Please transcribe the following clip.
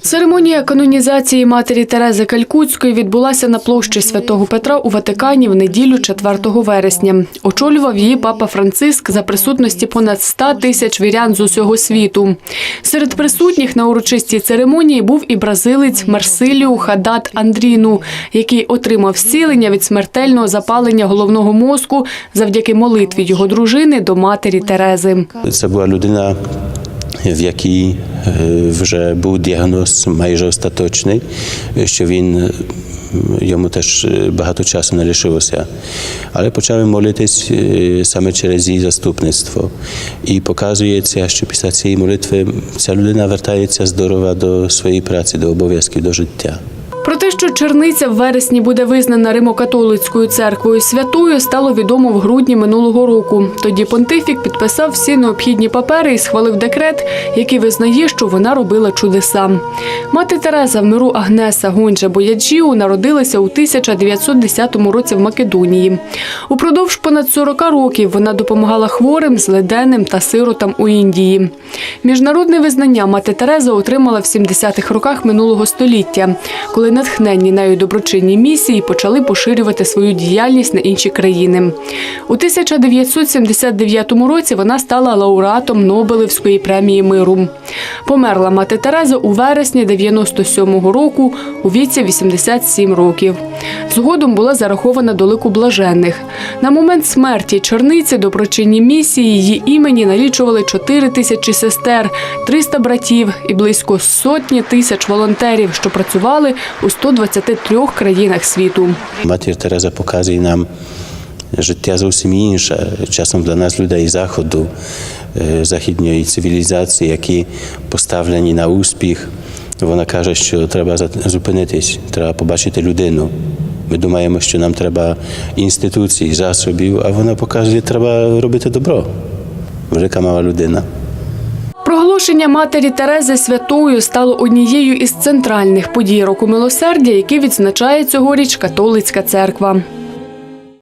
Церемонія канонізації матері Терези Калькутської відбулася на площі Святого Петра у Ватикані в неділю 4 вересня. Очолював її папа Франциск за присутності понад 100 тисяч вірян з усього світу. Серед присутніх на урочистій церемонії був і бразилець Марсиліу Хадат Андріну, який отримав зцілення від смертельного запалення головного мозку завдяки молитві його дружини до матері Терези. Це була людина, в якій вже був діагноз майже остаточний, що він йому теж багато часу не лишилося. Але почали молитись саме через її заступництво. І показується, що після цієї молитви ця людина вертається здорова до своєї праці, до обов'язків, до життя. Про те, що Черниця в вересні буде визнана Римо-католицькою церквою святою, стало відомо в грудні минулого року. Тоді понтифік підписав всі необхідні папери і схвалив декрет, який визнає, що вона робила чудеса. Мати Тереза в миру Агнеса Гонджа Бояджіу народилася у 1910 році в Македонії. Упродовж понад 40 років вона допомагала хворим, злиденним та сиротам у Індії. Міжнародне визнання мати Тереза отримала в 70-х роках минулого століття, коли натхненні нею доброчинні місії почали поширювати свою діяльність на інші країни. У 1979 році вона стала лауреатом Нобелівської премії миру. Померла мати Тереза у вересні 97-го року у віці 87 років. Згодом була зарахована до лику блаженних. На момент смерті черниці доброчинні місії її імені налічували 4 тисячі сестер, 300 братів і близько сотні тисяч волонтерів, що працювали у 123 країнах світу. Матір Тереза показує нам життя зовсім інше. Часом для нас, людей заходу, е, західньої цивілізації, які поставлені на успіх. Вона каже, що треба зупинитись, треба побачити людину. Ми думаємо, що нам треба інституцій, засобів, а вона показує, що треба робити добро. Велика мала людина. Проголошення матері Терези святою стало однією із центральних подій року милосердя, які відзначає цьогоріч католицька церква.